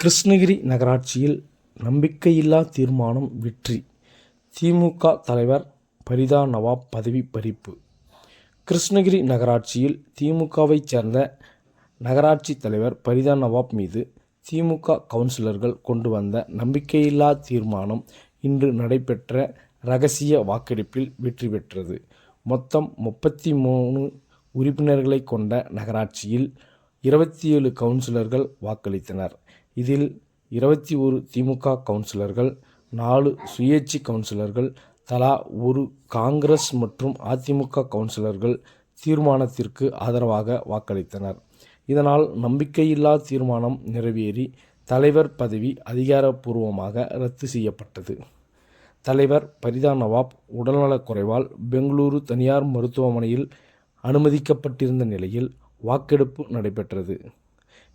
கிருஷ்ணகிரி நகராட்சியில் நம்பிக்கையில்லா தீர்மானம் வெற்றி. திமுக தலைவர் பரிதா நவாப் பதவி பறிப்பு. கிருஷ்ணகிரி நகராட்சியில் திமுகவைச் சேர்ந்த நகராட்சி தலைவர் பரிதா நவாப் மீது திமுக கவுன்சிலர்கள் கொண்டு வந்த நம்பிக்கையில்லா தீர்மானம் இன்று நடைபெற்ற ரகசிய வாக்கெடுப்பில் வெற்றி பெற்றது. மொத்தம் முப்பத்தி மூணு உறுப்பினர்களை கொண்ட நகராட்சியில் இருபத்தி ஏழு கவுன்சிலர்கள் வாக்களித்தனர். இதில் இருபத்தி ஒரு திமுக கவுன்சிலர்கள் நாலு சுயேட்சை கவுன்சிலர்கள் தலா ஒரு காங்கிரஸ் மற்றும் அதிமுக கவுன்சிலர்கள் தீர்மானத்திற்கு ஆதரவாக வாக்களித்தனர். இதனால் நம்பிக்கையில்லா தீர்மானம் நிறைவேறி தலைவர் பதவி அதிகாரப்பூர்வமாக ரத்து செய்யப்பட்டது. தலைவர் பரிதா நவாப் உடல்நலக் குறைவால் பெங்களூரு தனியார் மருத்துவமனையில் அனுமதிக்கப்பட்டிருந்த நிலையில் வாக்கெடுப்பு நடைபெற்றது.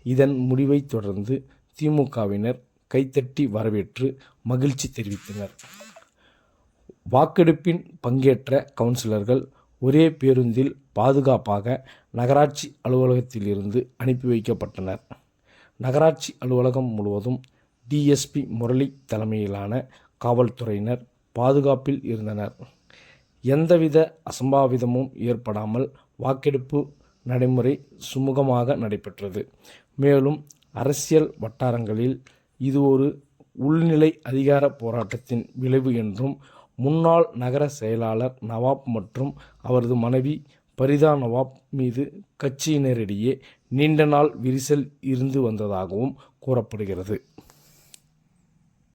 இதன் முடிவைத் தொடர்ந்து திமுகவினர் கைத்தட்டி வரவேற்று மகிழ்ச்சி தெரிவித்தனர். வாக்கெடுப்பின் பங்கேற்ற கவுன்சிலர்கள் ஒரே பேருந்தில் பாதுகாப்பாக நகராட்சி அலுவலகத்திலிருந்து அனுப்பி வைக்கப்பட்டனர். நகராட்சி அலுவலகம் முழுவதும் டிஎஸ்பி முரளி தலைமையிலான காவல்துறையினர் பாதுகாப்பில் இருந்தனர். எந்தவித அசம்பாவிதமும் ஏற்படாமல் வாக்கெடுப்பு நடைமுறை சுமூகமாக நடைபெற்றது. மேலும் அரசியல் வட்டாரங்களில் இது ஒரு உள்நிலை அதிகார போராட்டத்தின் விளைவு என்றும் முன்னாள் நகர செயலாளர் நவாப் மற்றும் அவரது மனைவி பரிதா நவாப் மீது கட்சியினரிடையே நீண்ட நாள் விரிசல் இருந்து வந்ததாகவும் கூறப்படுகிறது.